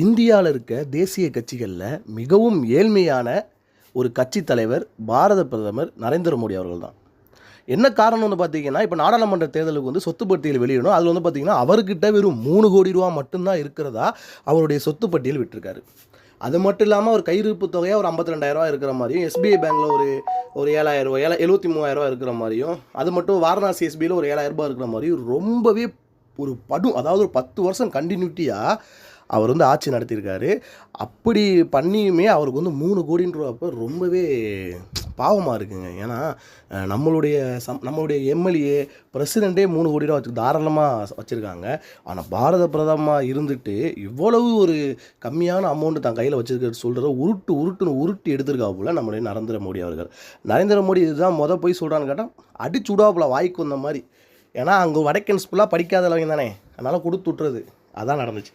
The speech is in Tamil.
இந்தியாவில் இருக்க தேசிய கட்சிகளில் மிகவும் ஏழ்மையான ஒரு கட்சி தலைவர் பாரத பிரதமர் நரேந்திர மோடி அவர்கள் தான் என்ன காரணம் வந்து பார்த்தீங்கன்னா இப்போ நாடாளுமன்ற தேர்தலுக்கு வந்து சொத்து பட்டியல் வெளியிடணும். அதில் வந்து பார்த்தீங்கன்னா அவர்கிட்ட வெறும் மூணு கோடி ரூபா மட்டும்தான் இருக்கிறதா அவருடைய சொத்து பட்டியல் விட்டுருக்காரு. அது மட்டும் இல்லாமல் ஒரு கையிருப்பு தொகையாக ஒரு ஐம்பத்தி ரெண்டாயிரரூவா இருக்கிற மாதிரியும் எஸ்பிஐ பேங்க்கில் ஒரு ஒரு ஏழாயிரம் ரூபாய் ஏழா எழுபத்தி மூவாயிரரூவா இருக்கிற மாதிரியும் அது மட்டும் வாரணாசி எஸ்பியில் ஒரு ஏழாயிரம் ரூபாய் இருக்கிற மாதிரியும் ரொம்பவே ஒரு படும் அதாவது ஒரு பத்து வருஷம் கண்டினியூட்டியாக அவர் வந்து ஆட்சி நடத்தியிருக்காரு. அப்படி பண்ணியுமே அவருக்கு வந்து மூணு கோடின்றப்ப ரொம்பவே பாவமாக இருக்குங்க. ஏன்னா நம்மளுடைய சம் நம்மளுடைய எம்எல்ஏ பிரசிடெண்ட்டே மூணு கோடி ரூபா வச்சு தாராளமாக வச்சுருக்காங்க. ஆனால் பாரத பிரதமாக இருந்துட்டு இவ்வளவு ஒரு கம்மியான அமௌண்ட்டு தன் கையில் வச்சுருக்க சொல்கிறத உருட்டு உருட்டுன்னு உருட்டி எடுத்திருக்கா போல் நம்மளுடைய நரேந்திர மோடி அவர்கள். நரேந்திர மோடி இதுதான் மொதல் போய் சொல்கிறான்னு கேட்டால் அடிச்சு விடாப்புல வாய்க்கு வந்த மாதிரி. ஏன்னா அங்கே வடக்கன்ஸ் ஃபுல்லாக படிக்காதவங்க தானே. அதனால் கொடுத்து விட்றது அதான் நடந்துச்சு.